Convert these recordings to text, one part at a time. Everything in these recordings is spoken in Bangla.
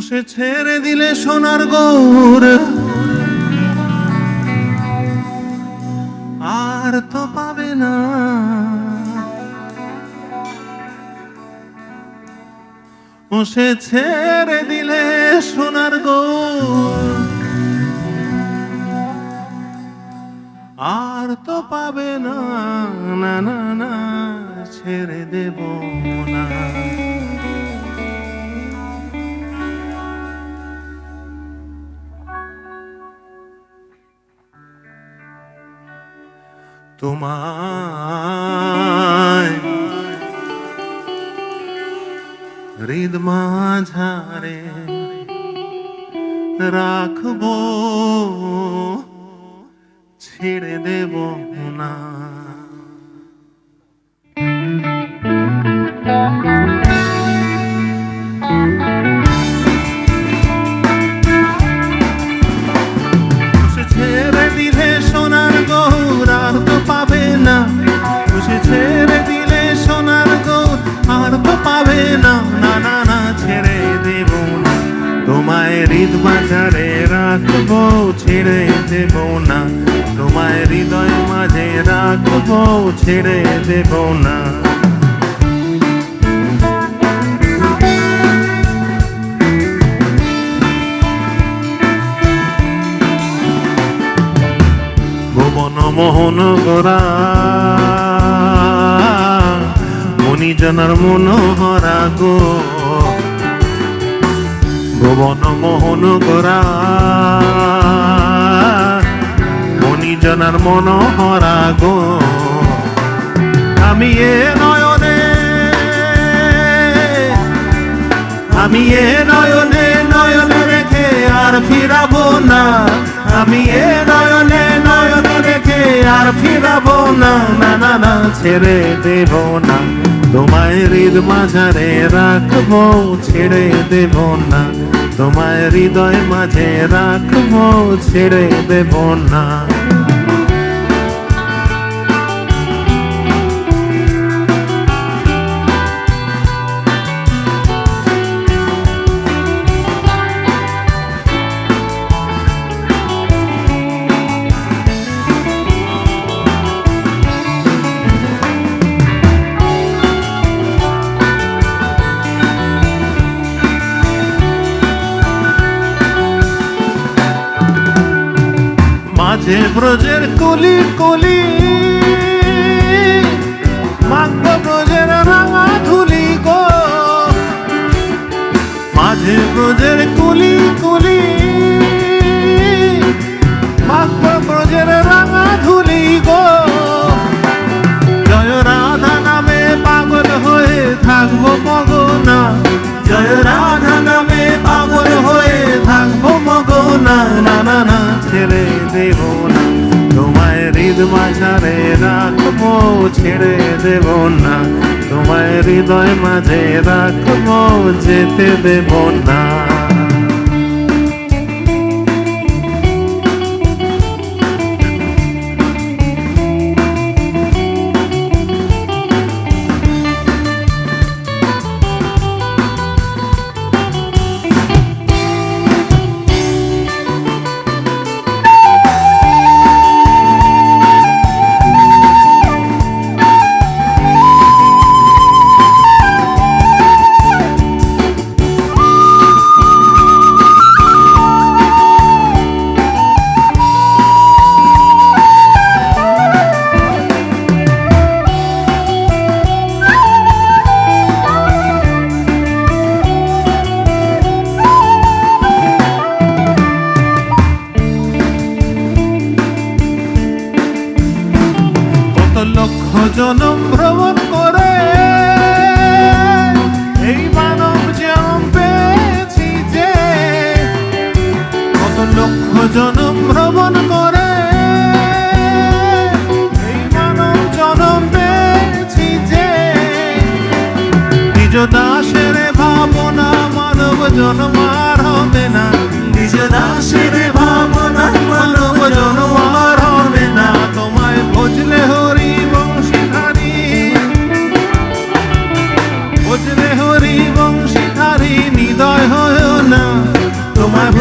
সে ছেড়ে দিলে সোনার গৌর। আর তো পাবে না। সে ছেড়ে দিলে সোনার গৌর। আর তো পাবে না না না, ছেড়ে দেব না। তোমায়। হৃদ মাঝারে রাখব ছেড়ে দেব না। রাখব, ছেড়ে দেব না। তোমায় হৃদয় মাঝে রাখব, ছেড়ে দেব না। ভুবন মোহন গোরা মণিজনার মনোহরা গো। ভুবন মোহন গোরা মণিজনার মনোহরা গো। আমি এ নয়নে, আমি এ নয়নে নয়নে রেখে আর ফিরাবো না। আমি এ নয়নে আর ফিরাব না না না না, ছেড়ে দেব না। তোমায় হৃদ মাঝারে রাখব, ছেড়ে দেব না। তোমায় হৃদয় মাঝে রাখব, ছেড়ে দেব না। মাঝে ব্রজের কলি কলি। মাঙ্গ ব্রজের রাঙা ধুলি গো। মাঝে ব্রজের কলি ছেড়ে দেব না। তোমায় হৃদ মাঝারে রাখব, ছেড়ে দেব না। তোমায় হৃদয় মাঝে রাখব, যেতে দেব না।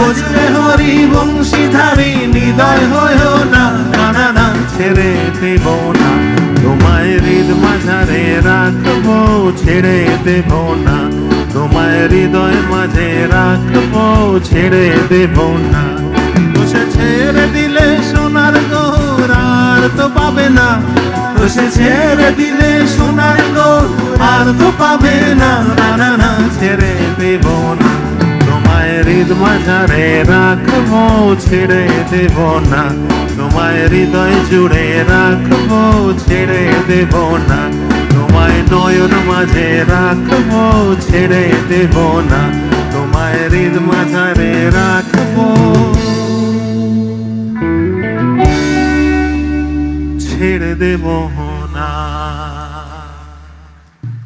বজরে হরি বংশীধারী হৃদয় হয়েও না না না না ছেড়ে দেব না। তোমায় হৃদ মাঝারে রাখব, ছেড়ে দেব না। তোমায় হৃদয় মাঝে রাখব, ছেড়ে দেব না। বসে ছেড়ে দিলে সোনার গৌর আর তো পাবে না। বসে ছেড়ে দিলে সোনার গৌর আর তো পাবে না না না, ছেড়ে দেব না। হৃদ মাঝারে রাখব, ছেড়ে দেব না। তোমায় হৃদয় জুড়ে রাখব, ছেড়ে দেব না। তোমায় নয়ন মাঝে রাখব, ছেড়ে দেব না। তোমায় হৃদ মাঝারে রাখব। ছেড়ে দেব